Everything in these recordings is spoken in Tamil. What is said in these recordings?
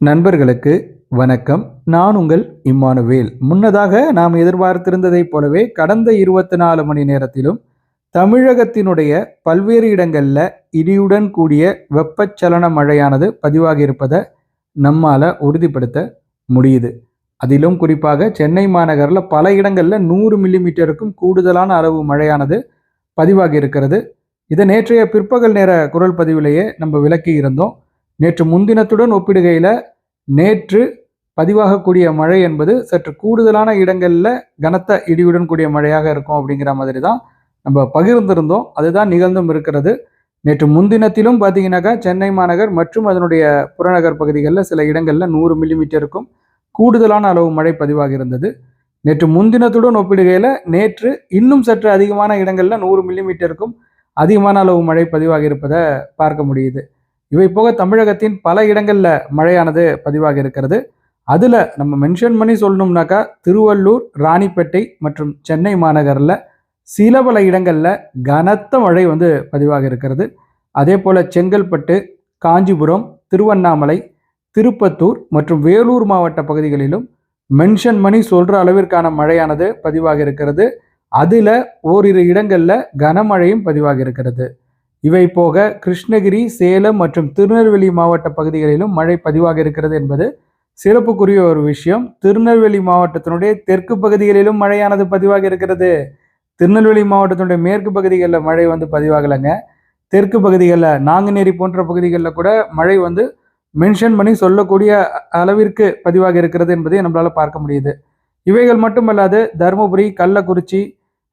நண்பர்களுக்கு வணக்கம். நான் உங்கள் இம்மானுவேல். முன்னதாக நாம் எதிர்பார்த்திருந்ததைப் போலவே கடந்த இருபத்தி நாலு மணி நேரத்திலும் தமிழகத்தினுடைய பல்வேறு இடங்களில் இடியுடன் கூடிய வெப்பச்சலன மழையானது பதிவாகி இருப்பதை நம்மால் உறுதிப்படுத்த முடியுது. அதிலும் குறிப்பாக சென்னை மாநகரில் பல இடங்களில் நூறு மில்லிமீட்டருக்கும் கூடுதலான அளவு மழையானது பதிவாகி இருக்கிறது இதை நேற்றைய பிற்பகல் நேர குரல் பதிவிலேயே நம்ம விளக்கி இருந்தோம் நேற்று முன்தினத்துடன் ஒப்பிடுகையில் நேற்று பதிவாகக்கூடிய மழை என்பது சற்று கூடுதலான இடங்களில் கனத்த இடியுடன் கூடிய மழையாக இருக்கும் அப்படிங்கிற மாதிரி தான் நம்ம பகிர்ந்திருந்தோம். அதுதான் நிகழ்ந்தும் இருக்கிறது. நேற்று முன்தினத்திலும் பார்த்தீங்கன்னாக்கா சென்னை மாநகர் மற்றும் அதனுடைய புறநகர் பகுதிகளில் சில இடங்களில் நூறு மில்லிமீட்டருக்கும் கூடுதலான அளவு மழை பதிவாக இருந்தது. நேற்று முன்தினத்துடன் ஒப்பிடுகையில் நேற்று இன்னும் சற்று அதிகமான இடங்களில் நூறு மில்லிமீட்டருக்கும் அதிகமான அளவு மழை பதிவாகி இருப்பதை பார்க்க முடியுது. இவை போக தமிழகத்தின் பல இடங்களில் மழையானது பதிவாக இருக்கிறது. அதில் நம்ம மென்ஷன் பண்ணி சொல்லணும்னாக்கா திருவள்ளூர் ராணிப்பேட்டை மற்றும் சென்னை மாநகரில் சில பல இடங்களில் கனத்த மழை வந்து பதிவாக இருக்கிறது. அதே போல் செங்கல்பட்டு காஞ்சிபுரம் திருவண்ணாமலை திருப்பத்தூர் மற்றும் வேலூர் மாவட்ட பகுதிகளிலும் மென்ஷன் பண்ணி சொல்கிற அளவிற்கான மழையானது பதிவாக இருக்கிறது. அதில் ஓரிரு இடங்களில் கனமழையும் பதிவாக இருக்கிறது. இவை போக கிருஷ்ணகிரி சேலம் மற்றும் திருநெல்வேலி மாவட்ட பகுதிகளிலும் மழை பதிவாக இருக்கிறது என்பது சிறப்புக்குரிய ஒரு விஷயம். திருநெல்வேலி மாவட்டத்தினுடைய தெற்கு பகுதிகளிலும் மழையானது பதிவாக இருக்கிறது. திருநெல்வேலி மாவட்டத்தினுடைய மேற்கு பகுதிகளில் மழை வந்து பதிவாகலைங்க. தெற்கு பகுதிகளில் நாங்குநேரி போன்ற பகுதிகளில் கூட மழை வந்து மென்ஷன் பண்ணி சொல்லக்கூடிய அளவிற்கு பதிவாக இருக்கிறது என்பதை நம்மளால் பார்க்க முடியுது. இவைகள் மட்டுமல்லாது தருமபுரி கள்ளக்குறிச்சி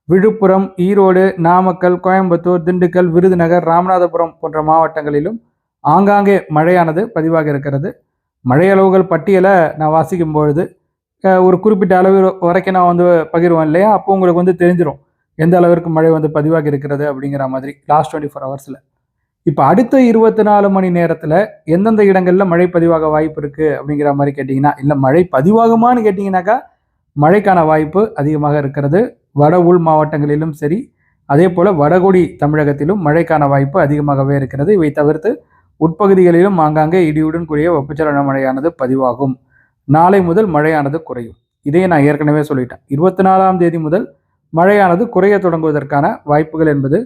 விழுப்புரம் ஈரோடு நாமக்கல் கோயம்புத்தூர் திண்டுக்கல் விருதுநகர் ராமநாதபுரம் போன்ற மாவட்டங்களிலும் ஆங்காங்கே மழையானது பதிவாக இருக்கிறது. மழையளவுகள் பட்டியலை நான் வாசிக்கும் பொழுது ஒரு குறிப்பிட்ட அளவு வரைக்கும் நான் வந்து பகிர்வேன் இல்லையா? அப்போ உங்களுக்கு வந்து தெரிஞ்சிடும் எந்த அளவிற்கு மழை வந்து பதிவாகி இருக்கிறது அப்படிங்கிற மாதிரி லாஸ்ட் டுவெண்ட்டி ஃபோர் ஹவர்ஸில் இப்போ அடுத்த இருபத்தி நாலு மணி நேரத்தில் எந்தெந்த இடங்களில் மழை பதிவாக வாய்ப்பு இருக்குது அப்படிங்கிற மாதிரி கேட்டிங்கன்னா இல்லை மழை பதிவாகுமான்னு கேட்டிங்கனாக்கா மழைக்கான வாய்ப்பு அதிகமாக இருக்கிறது. வட உள் மாவட்டங்களிலும் சரி அதே போல் வடகொடி தமிழகத்திலும் மழைக்கான வாய்ப்பு அதிகமாகவே இருக்கிறது. இவை தவிர்த்து உட்பகுதிகளிலும் ஆங்காங்கே இடியுடன் கூடிய வெப்பச்சலன மழையானது பதிவாகும். நாளை முதல் மழையானது குறையும். இதே நான் ஏற்கனவே சொல்லிட்டேன். இருபத்தி நாலாம் தேதி முதல் மழையானது குறைய தொடங்குவதற்கான வாய்ப்புகள் என்பது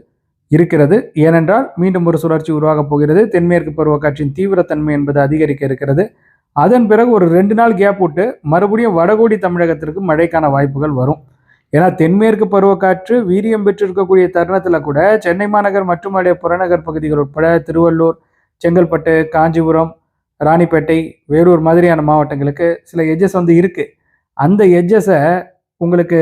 இருக்கிறது. ஏனென்றால் மீண்டும் ஒரு சுழற்சி உருவாகப் போகிறது. தென்மேற்கு பருவக்காற்றின் தீவிரத்தன்மை என்பது அதிகரிக்க இருக்கிறது. அதன் பிறகு ஒரு ரெண்டு நாள் கேப் விட்டு மறுபடியும் வடகோடி தமிழகத்திற்கு மழைக்கான வாய்ப்புகள் வரும். ஏன்னா தென்மேற்கு பருவக்காற்று வீரியம் பெற்றிருக்கக்கூடிய தருணத்தில் கூட சென்னை மாநகர் மற்றும் அடைய புறநகர் பகுதிகள் உட்பட திருவள்ளூர் செங்கல்பட்டு காஞ்சிபுரம் ராணிப்பேட்டை வேலூர் மாதிரியான மாவட்டங்களுக்கு சில எஜ்ஜஸ் வந்து இருக்குது அந்த எஜ்ஜஸை உங்களுக்கு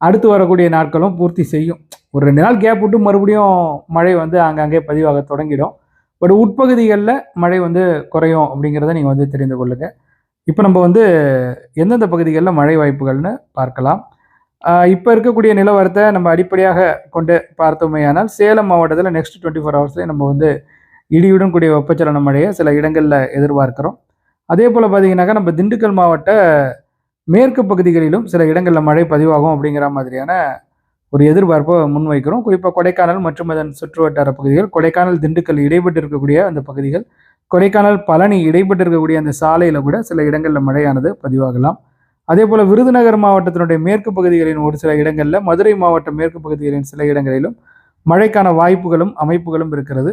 அடுத்து வரக்கூடிய நாட்களும் பூர்த்தி செய்யும். ஒரு ரெண்டு நாள் கேப் விட்டு மறுபடியும் மழை வந்து அங்கங்கே பதிவாக தொடங்கிடும். பட் உட்பகுதிகளில் மழை வந்து குறையும் அப்படிங்கிறத நீங்கள் வந்து தெரிந்து கொள்ளுங்கள் இப்போ நம்ம வந்து எந்தெந்த பகுதிகளில் மழை வாய்ப்புகள்னு பார்க்கலாம். இப்போ இருக்கக்கூடிய நிலவரத்தை நம்ம அடிப்படையாக கொண்டு பார்த்தோமேயானால் சேலம் மாவட்டத்தில் நெக்ஸ்ட் டுவெண்ட்டி ஃபோர் ஹவர்ஸ்லேயே நம்ம வந்து இடியுடன் கூடிய வெப்பச்சலன மழையை சில இடங்களில் எதிர்பார்க்கிறோம். அதே போல் பார்த்தீங்கன்னாக்கா நம்ம திண்டுக்கல் மாவட்ட மேற்கு பகுதிகளிலும் சில இடங்களில் மழை பதிவாகும் அப்படிங்கிற மாதிரியான ஒரு எதிர்பார்ப்பை முன்வைக்கிறோம். குறிப்பாக கொடைக்கானல் மற்றும் அதன் சுற்றுவட்டார பகுதிகள் கொடைக்கானல் திண்டுக்கல் இடைப்பட்டு இருக்கக்கூடிய அந்த பகுதிகள் கொடைக்கானல் பழனி இடைப்பட்டு இருக்கக்கூடிய அந்த சாலையில் கூட சில இடங்களில் மழையானது பதிவாகலாம். அதே போல் விருதுநகர் மாவட்டத்தினுடைய மேற்கு பகுதிகளின் ஒரு சில இடங்களில் மதுரை மாவட்ட மேற்கு பகுதிகளின் சில இடங்களிலும் மழைக்கான வாய்ப்புகளும் அமைப்புகளும் இருக்கிறது.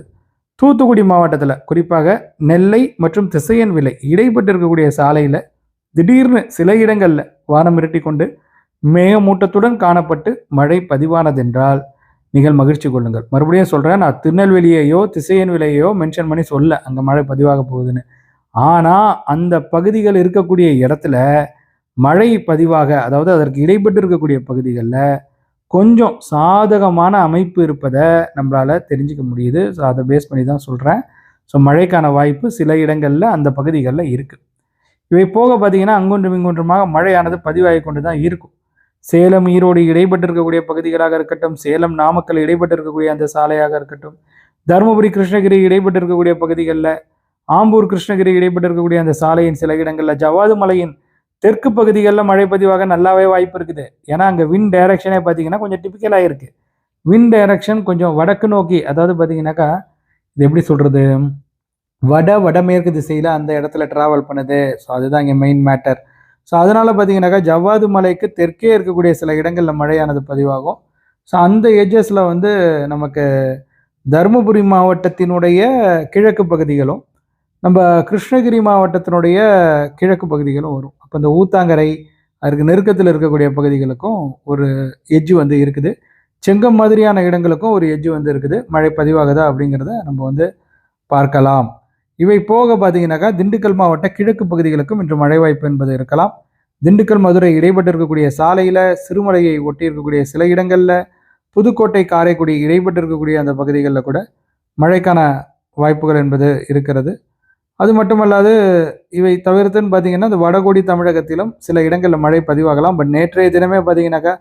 தூத்துக்குடி மாவட்டத்தில் குறிப்பாக நெல்லை மற்றும் திசையன் விலை இடைப்பட்டிருக்கக்கூடிய சாலையில் திடீர்னு சில இடங்களில் வானம் இரட்டி கொண்டு மேகமூட்டத்துடன் காணப்பட்டு மழை பதிவானதென்றால் நீங்கள் மகிழ்ச்சி கொள்ளுங்கள். மறுபடியும் சொல்கிறேன் நான் திருநெல்வேலியையோ திசையன் விலையோ மென்ஷன் பண்ணி சொல்ல அங்கே மழை பதிவாக போகுதுன்னு. ஆனால் அந்த பகுதிகள் இருக்கக்கூடிய இடத்துல மழை பதிவாக அதாவது அதற்கு இடைப்பட்டு இருக்கக்கூடிய பகுதிகளில் கொஞ்சம் சாதகமான அமைப்பு இருப்பதை நம்மளால் தெரிஞ்சுக்க முடியுது. ஸோ அதை பேஸ் பண்ணி தான் சொல்கிறேன் ஸோ மழைக்கான வாய்ப்பு சில இடங்களில் அந்த பகுதிகளில் இருக்குது இவை போக பார்த்தீங்கன்னா அங்கொன்றும் இங்கொன்றுமாக மழையானது பதிவாகி கொண்டு தான் இருக்கும். சேலம் ஈரோடு இடைப்பட்டு இருக்கக்கூடிய பகுதிகளாக இருக்கட்டும் சேலம் நாமக்கல் இடைப்பட்டு இருக்கக்கூடிய அந்த சாலையாக இருக்கட்டும் தருமபுரி கிருஷ்ணகிரி இடைப்பட்டு இருக்கக்கூடிய பகுதிகளில் ஆம்பூர் கிருஷ்ணகிரி இடைப்பட்டு இருக்கக்கூடிய அந்த சாலையின் சில இடங்களில் ஜவாது மலையின் தெற்கு பகுதிகளில் மழை பதிவாக நல்லாவே வாய்ப்பு இருக்குது. ஏன்னா அங்கே வின் டைரக்ஷனே பார்த்தீங்கன்னா கொஞ்சம் டிப்பிக்கலாக இருக்குது வின் டைரக்ஷன் கொஞ்சம் வடக்கு நோக்கி அதாவது பார்த்தீங்கன்னாக்கா இது எப்படி சொல்கிறது வட வடமேற்கு திசையில் அந்த இடத்துல ட்ராவல் பண்ணுது. ஸோ அதுதான் இங்கே மெயின் மேட்டர் ஸோ அதனால் பார்த்தீங்கன்னாக்கா ஜவ்வாது மலைக்கு தெற்கே இருக்கக்கூடிய சில இடங்களில் மழையானது பதிவாகும். ஸோ அந்த எஜஸில் வந்து நமக்கு தருமபுரி மாவட்டத்தினுடைய கிழக்கு பகுதிகளும் நம்ம கிருஷ்ணகிரி மாவட்டத்தினுடைய கிழக்கு பகுதிகளும் வரும். அப்போ இந்த ஊத்தாங்கரை அதுக்கு நெருக்கத்தில் இருக்கக்கூடிய பகுதிகளுக்கும் ஒரு எஜ்ஜு வந்து இருக்குது. செங்கம் மாதிரியான இடங்களுக்கும் ஒரு எஜ்ஜு வந்து இருக்குது. மழை பதிவாகுதா அப்படிங்கிறத நம்ம வந்து பார்க்கலாம். இவை போக பார்த்தீங்கன்னாக்கா திண்டுக்கல் மாவட்ட கிழக்கு பகுதிகளுக்கும் இன்று மழை வாய்ப்பு என்பது இருக்கலாம். திண்டுக்கல் மதுரை இடைப்பட்டு இருக்கக்கூடிய சாலையில் சிறுமலையை ஒட்டி இருக்கக்கூடிய சில இடங்களில் புதுக்கோட்டை காரைக்குடி இடைப்பட்டு இருக்கக்கூடிய அந்த பகுதிகளில் கூட மழைக்கான வாய்ப்புகள் என்பது இருக்கிறது. அது மட்டுமல்லாது இவை தவிர்த்துன்னு பார்த்தீங்கன்னா இந்த வடகோடி தமிழகத்திலும் சில இடங்களில் மழை பதிவாகலாம். பட் நேற்றைய தினமே பார்த்தீங்கன்னாக்கா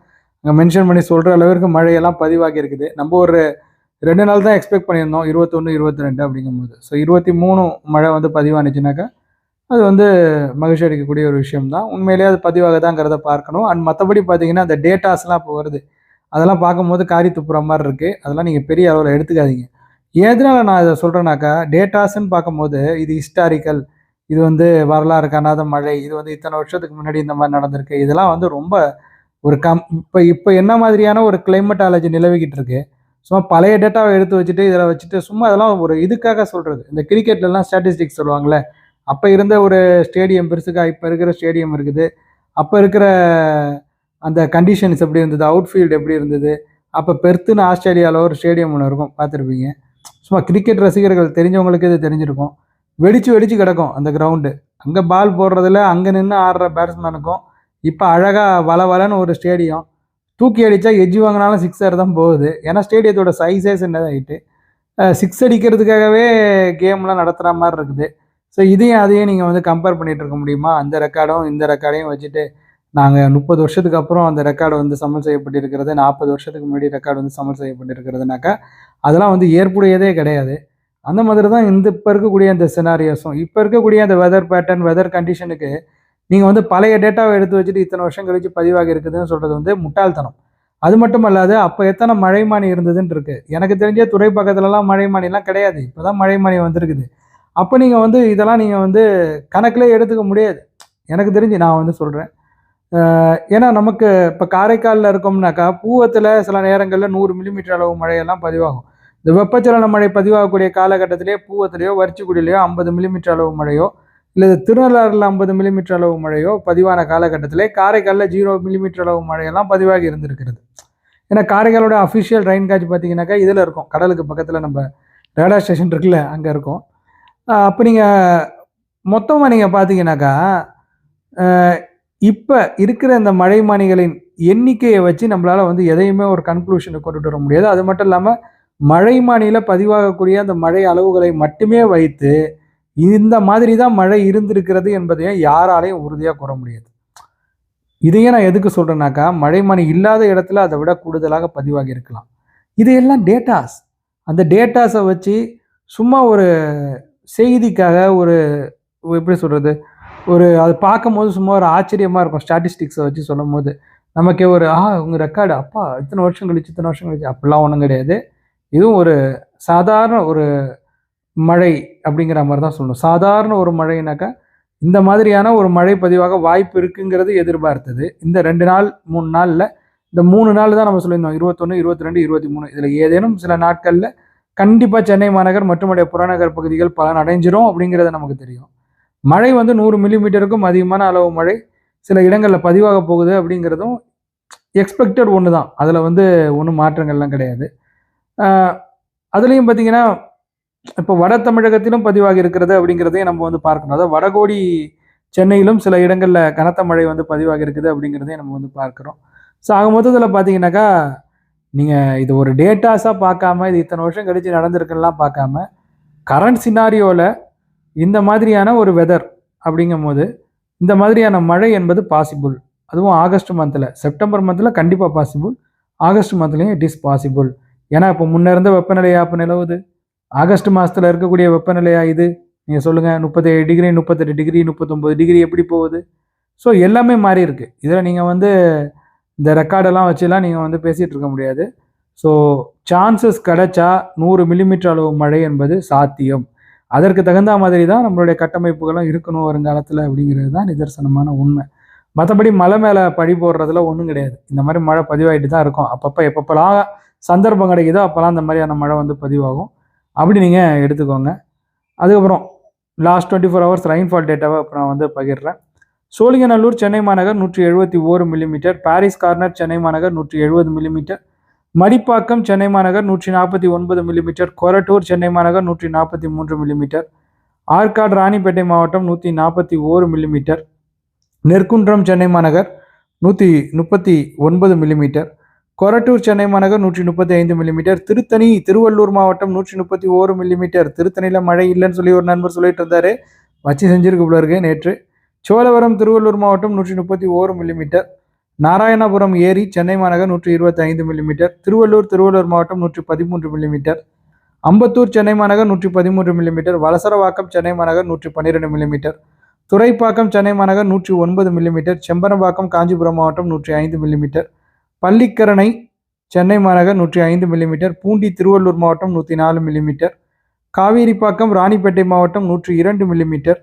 அங்கே மென்ஷன் பண்ணி சொல்கிற அளவிற்கு மழையெல்லாம் பதிவாகி இருக்குது. நம்ம ஒரு ரெண்டு நாள் தான் எக்ஸ்பெக்ட் பண்ணியிருந்தோம். இருபத்தொன்று இருபத்தி ரெண்டு அப்படிங்கும்போது. ஸோ இருபத்தி மூணு மழை வந்து பதிவானுச்சுனாக்கா அது வந்து மகிழ்ச்சி அளிக்கக்கூடிய ஒரு விஷயம் தான். உண்மையிலேயே அது பதிவாகதாங்கிறத பார்க்கணும். அண்ட் மற்றபடி பார்த்தீங்கன்னா அந்த டேட்டாஸ்லாம் இப்போ வருது. அதெல்லாம் பார்க்கும்போது காரி துப்புற மாதிரி இருக்குது அதெல்லாம் நீங்கள் பெரிய அளவில் எடுத்துக்காதீங்க. எதனால் நான் இதை சொல்கிறேன்னாக்கா டேட்டாஸ்ன்னு பார்க்கும்போது இது ஹிஸ்டாரிக்கல் இது வந்து வரலாறு காணாத மழை இது வந்து இத்தனை வருஷத்துக்கு முன்னாடி இந்த மாதிரி நடந்திருக்கு. இதெல்லாம் வந்து ரொம்ப ஒரு கம் இப்போ இப்போ என்ன மாதிரியான ஒரு கிளைமேட்டாலஜி நிலவிக்கிட்டு இருக்கு சும்மா பழைய டேட்டாவை எடுத்து வச்சுட்டு இதில் வச்சுட்டு சும்மா அதெல்லாம் ஒரு இதுக்காக சொல்கிறது இந்த கிரிக்கெட்லலாம் ஸ்டாட்டிஸ்டிக்ஸ் சொல்லுவாங்களே அப்போ இருந்த ஒரு ஸ்டேடியம் பெருசுக்கா இப்போ இருக்கிற ஸ்டேடியம் இருக்குது. அப்போ இருக்கிற அந்த கண்டிஷன்ஸ் எப்படி இருந்தது அவுட்ஃபீல்டு எப்படி இருந்தது அப்போ பெர்த்துன்னு ஆஸ்திரேலியாவில் ஒரு ஸ்டேடியம் ஒன்று இருக்கும் பார்த்துருப்பீங்க. சும்மா கிரிக்கெட் ரசிகர்கள் தெரிஞ்சவங்களுக்கு இது தெரிஞ்சிருக்கும். வெடிச்சு வெடிச்சு கிடக்கும் அந்த கிரவுண்டு அங்கே பால் போடுறதுல அங்கே நின்று ஆடுற பேட்ஸ்மேனுக்கும் இப்போ அழகாக வள வளன்னு ஒரு ஸ்டேடியம் தூக்கி அடித்தா எஜ்ஜு வாங்கினாலும் சிக்ஸர் தான் போகுது. ஏன்னா ஸ்டேடியத்தோட சைஸே சின்னதாகிட்டு சிக்ஸ் அடிக்கிறதுக்காகவே கேம்லாம் நடத்துகிற மாதிரி இருக்குது. ஸோ இதையும் அதையும் நீங்கள் வந்து கம்பேர் பண்ணிகிட்டு இருக்க முடியுமா? அந்த ரெக்கார்டும் இந்த ரெக்கார்டையும் வச்சுட்டு நாங்கள் முப்பது வருஷத்துக்கு அப்புறம் அந்த ரெக்கார்டு வந்து சமல் செய்யப்பட்டிருக்கிறது நாற்பது வருஷத்துக்கு முன்னாடி ரெக்கார்டு வந்து சமல் செய்யப்பட்டிருக்கிறதுனாக்கா அதெல்லாம் வந்து ஏற்புடையதே கிடையாது. அந்த மாதிரி தான் இந்த இப்போ இருக்கக்கூடிய அந்த சினாரியோஸும் இப்போ இருக்கக்கூடிய அந்த வெதர் பேட்டர்ன் வெதர் கண்டிஷனுக்கு நீங்கள் வந்து பழைய டேட்டாவை எடுத்து வச்சுட்டு இத்தனை வருஷம் கழிச்சு பதிவாகி இருக்குதுன்னு சொல்கிறது வந்து முட்டாள்தனம். அது மட்டும் அல்லாது அப்போ எத்தனை மழைமானி இருந்ததுன்னு இருக்கு. எனக்கு தெரிஞ்ச துறை பக்கத்துலலாம் மழைமானிலாம் கிடையாது. இப்போ தான் மழைமானி வந்திருக்குது. அப்போ நீங்கள் வந்து இதெல்லாம் நீங்கள் வந்து கணக்கில் எடுத்துக்க முடியாது. எனக்கு தெரிஞ்சு நான் வந்து சொல்கிறேன் ஏன்னா நமக்கு இப்போ காரைக்காலில் இருக்கோம்னாக்கா பூவத்தில் சில நேரங்களில் நூறு மில்லிமீட்டர் அளவு மழையெல்லாம் பதிவாகும். இந்த வெப்பச்சலன மழை பதிவாகக்கூடிய காலகட்டத்திலேயே பூவத்திலேயோ வரிச்சிக்குடியிலையோ ஐம்பது மில்லிமீட்டர் அளவு மழையோ இல்லை திருநள்ளாறில் ஐம்பது மில்லிமீட்டர் அளவு மழையோ பதிவான காலகட்டத்திலே காரைக்காலில் ஜீரோ மில்லிமீட்டர் அளவு மழையெல்லாம் பதிவாகி இருந்திருக்கிறது. ஏன்னா காரைக்காலோட அஃபிஷியல் ரெயின் காட்சி பார்த்தீங்கன்னாக்கா இதில் இருக்கும். கடலுக்கு பக்கத்தில் நம்ம ரேடா ஸ்டேஷன் இருக்குல்ல அங்கே இருக்கும். அப்போ நீங்கள் மொத்தமாக நீங்கள் பார்த்தீங்கன்னாக்கா இப்போ இருக்கிற இந்த மழைமானிகளின் எண்ணிக்கையை வச்சு நம்மளால் வந்து எதையுமே ஒரு கன்க்ளூஷனுக்கு கொண்டுட்டு வர முடியாது. அது மட்டும் இல்லாமல் மழைமானியில் பதிவாகக்கூடிய அந்த மழை அளவுகளை மட்டுமே வைத்து இந்த மாதிரி தான் மழை இருந்திருக்கிறது என்பதையும் யாராலையும் உறுதியாக கூற முடியாது. இதையே நான் எதுக்கு சொல்கிறேன்னாக்கா மழைமானி இல்லாத இடத்துல அதை விட கூடுதலாக பதிவாகி இருக்கலாம். இதையெல்லாம் டேட்டாஸ் அந்த டேட்டாஸை வச்சு சும்மா ஒரு செய்திக்காக ஒரு எப்படி சொல்கிறது ஒரு அது பார்க்கும்போது சும்மா ஒரு ஆச்சரியமாக இருக்கும் ஸ்டாட்டிஸ்டிக்ஸை வச்சு சொல்லும் போது நமக்கே ஒரு ஆ உங்கள் ரெக்கார்டு அப்பா இத்தனை வருஷம் கழிச்சு இத்தனை வருஷம் கழிச்சு அப்படிலாம் ஒன்றும் கிடையாது. இதுவும் ஒரு சாதாரண ஒரு மழை அப்படிங்கிற மாதிரி தான் சொல்லணும். சாதாரண ஒரு மழைனாக்கா இந்த மாதிரியான ஒரு மழை பதிவாக வாய்ப்பு இருக்குங்கிறது எதிர்பார்த்தது. இந்த ரெண்டு நாள் மூணு நாளில் இந்த மூணு நாள் தான் நம்ம சொல்லியிருந்தோம். இருபத்தொன்று இருபத்தி ரெண்டு இருபத்தி மூணு இதில் ஏதேனும் சில நாட்களில் கண்டிப்பாக சென்னை மாநகர் மற்றும் புறநகர் பகுதிகள் பலன் அடைஞ்சிரும் அப்படிங்கிறது நமக்கு தெரியும். மழை வந்து நூறு மில்லிமீட்டருக்கும் அதிகமான அளவு மழை. சில இடங்களில் பதிவாக போகுது அப்படிங்கிறதும் எக்ஸ்பெக்டட் ஒன்று தான் அதில் வந்து ஒன்றும் மாற்றங்கள்லாம் கிடையாது. அதுலேயும் பார்த்தீங்கன்னா இப்போ வட தமிழகத்திலும் பதிவாகி இருக்கிறது அப்படிங்கிறதையும் நம்ம வந்து பார்க்கணும். அதாவது வடகோடி சென்னையிலும் சில இடங்களில் கனத்த மழை வந்து பதிவாக இருக்குது அப்படிங்கிறதையும் நம்ம வந்து பார்க்குறோம். ஸோ ஆக மொத்தத்தில் பார்த்தீங்கன்னாக்கா நீங்கள் இது ஒரு டேட்டாஸாக பார்க்காம இது இத்தனை வருஷம் கழித்து நடந்திருக்குலாம் பார்க்காம கரண்ட் சினாரியோவில் இந்த மாதிரியான ஒரு வெதர் அப்படிங்கும் போது இந்த மாதிரியான மழை என்பது பாசிபிள் அதுவும் ஆகஸ்ட் மந்தில் செப்டம்பர் மந்தில் கண்டிப்பாக பாசிபிள் ஆகஸ்ட் மந்த்லேயும் இட் இஸ் பாசிபிள் ஏன்னா இப்போ முன்ன இருந்த வெப்பநிலையா இப்போ நிலவுது? ஆகஸ்ட் மாதத்தில் இருக்கக்கூடிய வெப்பநிலையாக இது? நீங்கள் சொல்லுங்கள் முப்பத்தேழு டிகிரி முப்பத்தெட்டு டிகிரி முப்பத்தொம்போது டிகிரி எப்படி போகுது? ஸோ எல்லாமே மாறி இருக்கு. இதில் நீங்கள் வந்து இந்த ரெக்கார்டெல்லாம் வச்சுலாம் நீங்கள் வந்து பேசிகிட்டு இருக்க முடியாது. ஸோ சான்சஸ் கிடைச்சா நூறு மில்லிமீட்டர் அளவு மழை என்பது சாத்தியம். அதற்கு தகுந்த மாதிரி தான் நம்மளுடைய கட்டமைப்புகளும் இருக்கணும் வருங்காலத்தில் அப்படிங்கிறது தான் நிதர்சனமான உண்மை. மற்றபடி மலை மேலே பழி போடுறதுல ஒன்றும் கிடையாது. இந்த மாதிரி மழை பதிவாகிட்டு தான் இருக்கும். அப்பப்போ எப்பப்போலாம் சந்தர்ப்பம் கிடைக்குதோ அப்போல்லாம் அந்த மாதிரியான மழை வந்து பதிவாகும். அப்படி நீங்கள் எடுத்துக்கோங்க. அதுக்கப்புறம் last twenty four hours rainfall டேட்டாவை இப்போ நான் வந்து பகிர்றேன். சோழிங்கநல்லூர் சென்னை மாநகர் நூற்றி எழுபத்தி ஓரு மில்லிமீட்டர் பாரிஸ் கார்னர் சென்னை மாநகர் நூற்றி எழுபது மில்லிமீட்டர் மடிப்பாக்கம் சென்னை மாநகர் நூற்றி நாற்பத்தி ஒன்பது மில்லிமீட்டர் கொரட்டூர் சென்னை மாநகர் நூற்றி நாற்பத்தி மூன்று மில்லிமீட்டர் ஆற்காடு ராணிப்பேட்டை மாவட்டம் நூற்றி நாற்பத்தி ஓரு மில்லிமீட்டர் நெற்குன்றம் சென்னை மாநகர் நூற்றி முப்பத்தி ஒன்பது மில்லிமீட்டர் கொரட்டூர் சென்னை மாநகர் நூற்றி முப்பத்தி ஐந்து மில்லிமீட்டர் திருத்தணி திருவள்ளூர் மாவட்டம் நூற்றி முப்பத்தி ஓரு மில்லிமீட்டர் திருத்தணியில் மழை இல்லைன்னு சொல்லி ஒரு நண்பர் சொல்லிட்டு இருந்தார். வச்சு செஞ்சிருக்கு போல இருக்கு நேற்று. சோழவரம் திருவள்ளூர் மாவட்டம் நூற்றி முப்பத்தி ஓரு மில்லிமீட்டர் நாராயணபுரம் ஏரி சென்னை மாநகர் நூற்றி இருபத்தி ஐந்து மில்லிமீட்டர் திருவள்ளூர் திருவள்ளூர் மாவட்டம் நூற்றி பதிமூன்று மில்லிமீட்டர் அம்பத்தூர் சென்னை மாநகர் நூற்றி பதிமூன்று மில்லிமீட்டர் வலசரவாக்கம் சென்னை மாநகர் நூற்றி பன்னிரெண்டு மில்லிமீட்டர் துறைப்பாக்கம் சென்னை மாநகர் நூற்றி ஒன்பது மில்லிமீட்டர் செம்பரம்பாக்கம் காஞ்சிபுரம் மாவட்டம் நூற்றி ஐந்து மில்லிமீட்டர் பள்ளிக்கரணை சென்னை மாநகர் நூற்றி ஐந்து மில்லிமீட்டர் பூண்டி திருவள்ளூர் மாவட்டம் நூற்றி நாலு மில்லிமீட்டர் காவேரிப்பாக்கம் ராணிப்பேட்டை மாவட்டம் நூற்றி இரண்டு மில்லிமீட்டர்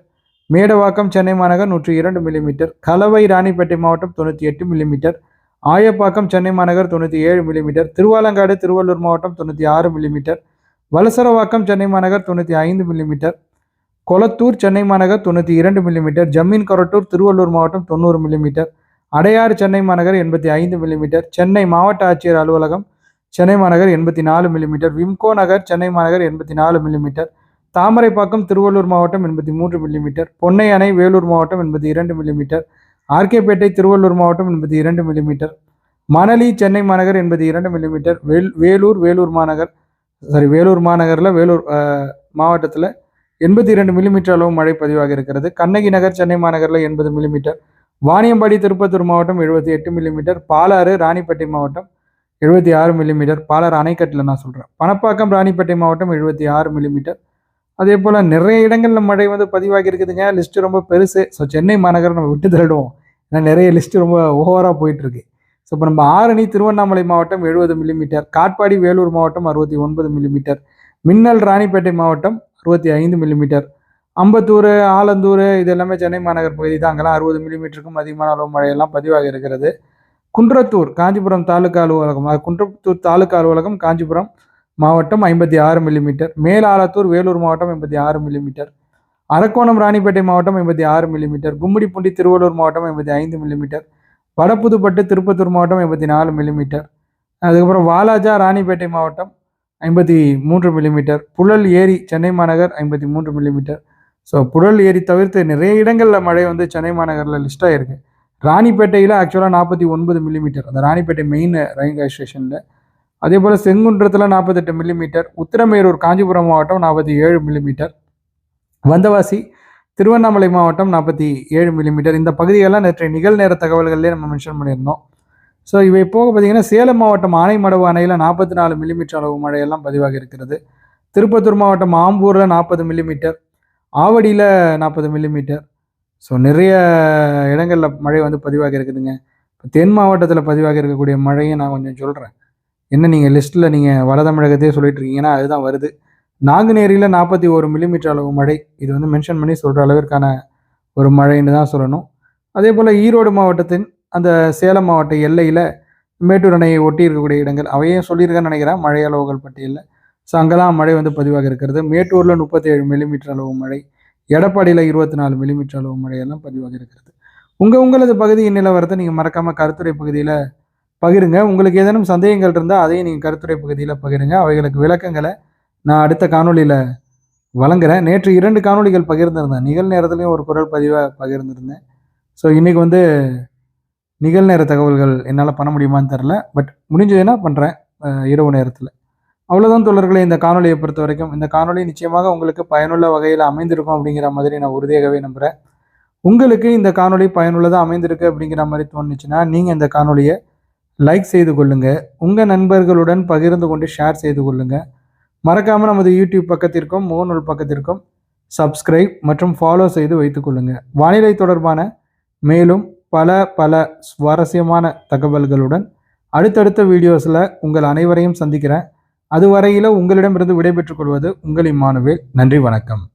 மேடவாக்கம் சென்னை மாநகர் நூற்றி இரண்டு மில்லிமீட்டர் கலவை ராணிப்பேட்டை மாவட்டம் தொண்ணூற்றி எட்டு மில்லிமீட்டர் ஆயப்பாக்கம் சென்னை மாநகர் தொண்ணூற்றி ஏழு மில்லிமீட்டர் திருவாலங்காடு திருவள்ளூர் மாவட்டம் தொண்ணூற்றி ஆறு மில்லிமீட்டர் வலசரவாக்கம் சென்னை மாநகர் தொண்ணூற்றி ஐந்து மில்லிமீட்டர் கொளத்தூர் சென்னை மாநகர் தொண்ணூற்றி இரண்டு மில்லிமீட்டர் ஜம்மீன் கொரட்டூர் திருவள்ளூர் மாவட்டம் தொண்ணூறு மில்லிமீட்டர் அடையாறு சென்னை மாநகர் எண்பத்தி ஐந்து மில்லிமீட்டர் சென்னை மாவட்ட ஆட்சியர் அலுவலகம் சென்னை மாநகர் எண்பத்தி நாலு மில்லிமீட்டர் விம்கோ நகர் சென்னை மாநகர் எண்பத்தி நாலு மில்லிமீட்டர் தாமரைப்பாக்கம் திருவள்ளூர் மாவட்டம் எண்பத்தி மூன்று மில்லிமீட்டர் பொன்னை அணை வேலூர் மாவட்டம் எண்பத்தி இரண்டு மில்லிமீட்டர் ஆர்கேபேட்டை திருவள்ளூர் மாவட்டம் எண்பத்தி இரண்டு மில்லிமீட்டர் மணலி சென்னை மாநகர் எண்பத்தி இரண்டு மில்லிமீட்டர் வேல் வேலூர் வேலூர் மாநகர் சாரி வேலூர் மாநகரில் வேலூர் மாவட்டத்தில் எண்பத்தி இரண்டு மில்லிமீட்டர் அளவு மழை பதிவாக இருக்கிறது. கண்ணகி நகர் சென்னை மாநகரில் எண்பது மில்லிமீட்டர் வாணியம்பாடி திருப்பத்தூர் மாவட்டம் எழுபத்தி எட்டு மில்லிமீட்டர் பாலாறு ராணிப்பேட்டை மாவட்டம் எழுபத்தி ஆறு மில்லிமீட்டர் பாலாறு அணைக்கட்டில் நான் சொல்கிறேன் பணப்பாக்கம் ராணிப்பேட்டை மாவட்டம் எழுபத்தி ஆறு மில்லிமீட்டர் அதே போல் நிறைய இடங்களில் மழை வந்து பதிவாகி இருக்குதுங்க. லிஸ்ட்டு ரொம்ப பெருசு. ஸோ சென்னை மாநகரம் நம்ம விட்டு தள்ளிடுவோம். ஏன்னா நிறைய லிஸ்ட்டு ரொம்ப ஓவராக போயிட்டுருக்கு ஸோ இப்போ நம்ம ஆரணி திருவண்ணாமலை மாவட்டம் எழுபது மில்லிமீட்டர் காட்பாடி வேலூர் மாவட்டம் அறுபத்தி ஒன்பது மில்லிமீட்டர் மின்னல் ராணிப்பேட்டை மாவட்டம் அறுபத்தி ஐந்து மில்லிமீட்டர் அம்பத்தூர் ஆலந்தூர் இது எல்லாமே சென்னை மாநகர் பகுதி தான். அங்கெல்லாம் அறுபது மில்லிமீட்டருக்கும் அதிகமான அளவு மழையெல்லாம் பதிவாக இருக்கிறது. குன்றத்தூர் காஞ்சிபுரம் தாலுக்கா அலுவலகம். குன்றத்தூர் தாலுக்கா அலுவலகம் காஞ்சிபுரம் மாவட்டம் ஐம்பத்தி ஆறு மில்லிமீட்டர் மேலாலத்தூர் வேலூர் மாவட்டம் ஐம்பத்தி ஆறு மில்லிமீட்டர் அரக்கோணம் ராணிப்பேட்டை மாவட்டம் ஐம்பத்தி ஆறு மில்லிமீட்டர் கும்மிடிப்பூண்டி திருவள்ளூர் மாவட்டம் எண்பத்தி ஐந்து மில்லிமீட்டர் வடப்புதுப்பட்டு திருப்பத்தூர் மாவட்டம் எண்பத்தி நாலு மில்லிமீட்டர் அதுக்கப்புறம் வாலாஜா ராணிப்பேட்டை மாவட்டம் ஐம்பத்தி மூன்று மில்லிமீட்டர் புழல் ஏரி சென்னை மாநகர் ஐம்பத்தி மூன்று மில்லிமீட்டர் ஸோ புழல் ஏரி தவிர்த்து நிறைய இடங்களில் மழை வந்து சென்னை மாநகரில் லிஸ்ட்டாக இருக்குது ராணிப்பேட்டையில் ஆக்சுவலாக நாற்பத்தி ஒன்பது மில்லிமீட்டர் அந்த ராணிப்பேட்டை மெயின் ரயில்வே ஸ்டேஷனில் அதே போல் செங்குன்றத்தில் நாற்பத்தெட்டு மில்லிமீட்டர் உத்திரமேரூர் காஞ்சிபுரம் மாவட்டம் நாற்பத்தி ஏழு மில்லிமீட்டர் வந்தவாசி திருவண்ணாமலை மாவட்டம் நாற்பத்தி ஏழு மில்லிமீட்டர் இந்த பகுதிகளெல்லாம் நேற்றைய நிகழ்நேர தகவல்கள்லேயே நம்ம மென்ஷன் பண்ணியிருந்தோம். ஸோ இவை போக பார்த்தீங்கன்னா சேலம் மாவட்டம் ஆனைமடவு அணையில் நாற்பத்தி நாலு மில்லிமீட்டர் அளவு மழையெல்லாம் பதிவாக இருக்கிறது. திருப்பத்தூர் மாவட்டம் ஆம்பூரில் நாற்பது மில்லிமீட்டர் ஆவடியில் நாற்பது மில்லிமீட்டர் ஸோ நிறைய இடங்களில் மழை வந்து பதிவாக இருக்குதுங்க. இப்போ தென் மாவட்டத்தில் பதிவாக இருக்கக்கூடிய மழையை நான் கொஞ்சம் சொல்கிறேன் என்ன நீங்கள் லிஸ்ட்டில் நீங்கள் வட தமிழகத்தையே சொல்லிட்டு இருக்கீங்கன்னா அதுதான் வருது. நாங்குநேரியில் நாற்பத்தி ஒரு மில்லிமீட்டர் அளவு மழை. இது வந்து மென்ஷன் பண்ணி சொல்கிற அளவிற்கான ஒரு மழைன்னு தான் சொல்லணும். அதே போல் ஈரோடு மாவட்டத்தின் அந்த சேலம் மாவட்ட எல்லையில் மேட்டூர் அணையை ஒட்டி இருக்கக்கூடிய இடங்கள் அவையும் சொல்லியிருக்கேன்னு நினைக்கிறேன். மழை அளவுகள் பட்டியலில். ஸோ அங்கெல்லாம் மழை வந்து பதிவாக இருக்கிறது. மேட்டூரில் முப்பத்தேழு மில்லிமீட்டர் அளவு மழை. எடப்பாடியில் இருபத்தி நாலு மில்லிமீட்டர் அளவு மழையெல்லாம் பதிவாக இருக்கிறது. உங்கள் உங்களது பகுதியின் நிலவரத்தை நீங்கள் மறக்காமல் கருத்துரை பகுதியில் பகிருங்க. உங்களுக்கு ஏதேனும் சந்தேகங்கள் இருந்தால் அதையும் நீங்கள் கருத்துரை பகுதியில் பகிருங்க. அவைகளுக்கு விளக்கங்களை நான் அடுத்த காணொலியில் வழங்குறேன். நேற்று இரண்டு காணொலிகள் பகிர்ந்திருந்தேன். நிகழ்நேரத்துலையும் ஒரு குரல் பதிவாக பகிர்ந்திருந்தேன். ஸோ இன்றைக்கி வந்து நிகழ்நேர தகவல்கள் என்னால் பண்ண முடியுமான்னு தெரில பட் முடிஞ்சதுன்னா பண்ணுறேன் இரவு நேரத்தில். அவ்வளோதான் தொடர்களை இந்த காணொலியை பொறுத்த வரைக்கும். இந்த காணொலி நிச்சயமாக உங்களுக்கு பயனுள்ள வகையில் அமைந்திருக்கும் அப்படிங்கிற மாதிரி நான் உறுதியாகவே நம்புகிறேன் உங்களுக்கு இந்த காணொலி பயனுள்ளதாக அமைந்திருக்கு அப்படிங்கிற மாதிரி தோணுச்சுன்னா நீங்கள் இந்த காணொலியை லைக் செய்து கொள்ளுங்கள் உங்கள் நண்பர்களுடன் பகிர்ந்து கொண்டு ஷேர் செய்து கொள்ளுங்கள் மறக்காமல் நமது யூடியூப் பக்கத்திற்கும் முகநூல் பக்கத்திற்கும் சப்ஸ்கிரைப் மற்றும் ஃபாலோ செய்து வைத்துக்கொள்ளுங்கள் வானிலை தொடர்பான மேலும் பல பல சுவாரஸ்யமான தகவல்களுடன் அடுத்தடுத்த வீடியோஸில் உங்கள் அனைவரையும் சந்திக்கிறேன். அதுவரையில் உங்களிடமிருந்து விடைபெற்றுக் கொள்வது உங்கள் இம்மானுவேல். நன்றி வணக்கம்.